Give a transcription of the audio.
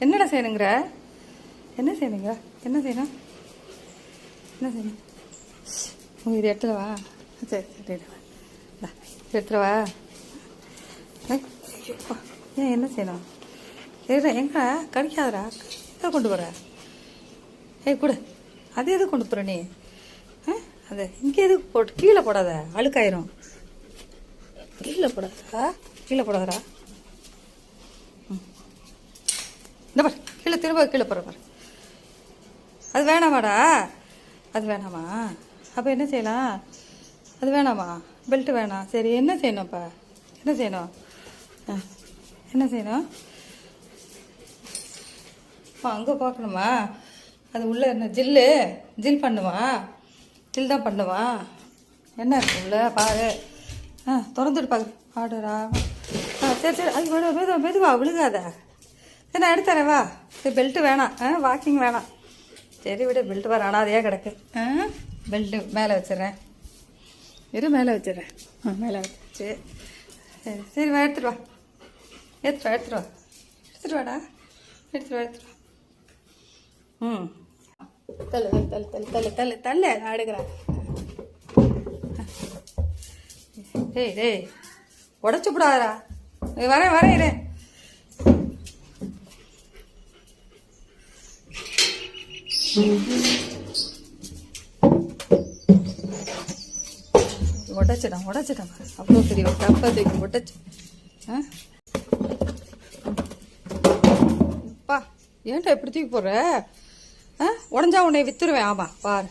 என்னடா செய்யணுங்கிற? என்ன செய்யணுங்க? என்ன செய்யணும்? என்ன செய்யணும்? உங்க இது எடுத்துட்டு சரி சரி இரு. ஏன் என்ன செய்யணும்? சரிடா எங்க? கிடைக்காதடா. எதை கொண்டு போற? ஏய் கொடு. அது எது கொண்டு போற நீ? ஆ? அது இங்கே எதுக்கு போட்டு கீழே போடாத. அழுக்காயிரும். கீழே போடாதா கீழே போடாதடா ம். இந்த பாரு கீழே திரும்ப கீழே போகிற பாரு. அது வேணாமாடா. அது வேணாமா? அப்போ என்ன செய்யலாம்? அது வேணாமா? பெல்ட்டு வேணாம் சரி என்ன செய்யணும்ப்பா என்ன செய்யணும்? ஆ, என்ன செய்யணும்? அங்கே பார்க்கணுமா? அது உள்ளே என்ன ஜில்லு? ஜில் பண்ணுவா ஜில் தான் பண்ணுவான் என்ன இருக்கு உள்ள? பாரு. ஆ திறந்துட்டு பாரு. ஆடுறா ஆ சரி சரி. அது மெதுவா மெதுவா மெதுவா விழுகாத. நான் எடுத்துறேன் வா. பெல்ட்டு வேணாம். ஆ வாக்கிங் வேணாம். சரி விட பெல்ட்டு வர அனாதையாக கிடக்கு. ஆ பெல்ட்டு மேலே வச்சிடுறேன். இரு மேலே வச்சிடுறேன். ஆ மேலே வச்சு சரி. சரி வா எடுத்துட்டு வா. எடுத்துட்டு வா எடுத்துட்டு வா. எடுத்துட்டு வாடா. எடுத்துட்டு வா எடுத்துட்டு வா. ம். தள்ளு தள்ளு தள்ளு தள்ளு தள்ளு தள்ளு நான் எடுக்கிறேன். டேய் டேய் உடச்சு விடாதரா வரேன் வரேன் இரு. உடச்சிடான் உடச்சிட்டான் பாரு. அவ்வளோ பெரிய ஒரு டப்பை தூக்கி உடச்சு ஆ? அப்பா ஏன்டா இப்படி தூக்கி போடுற? ஆ? உடஞ்சா உன்னை வித்துருவேன். ஆமாம் பாரு.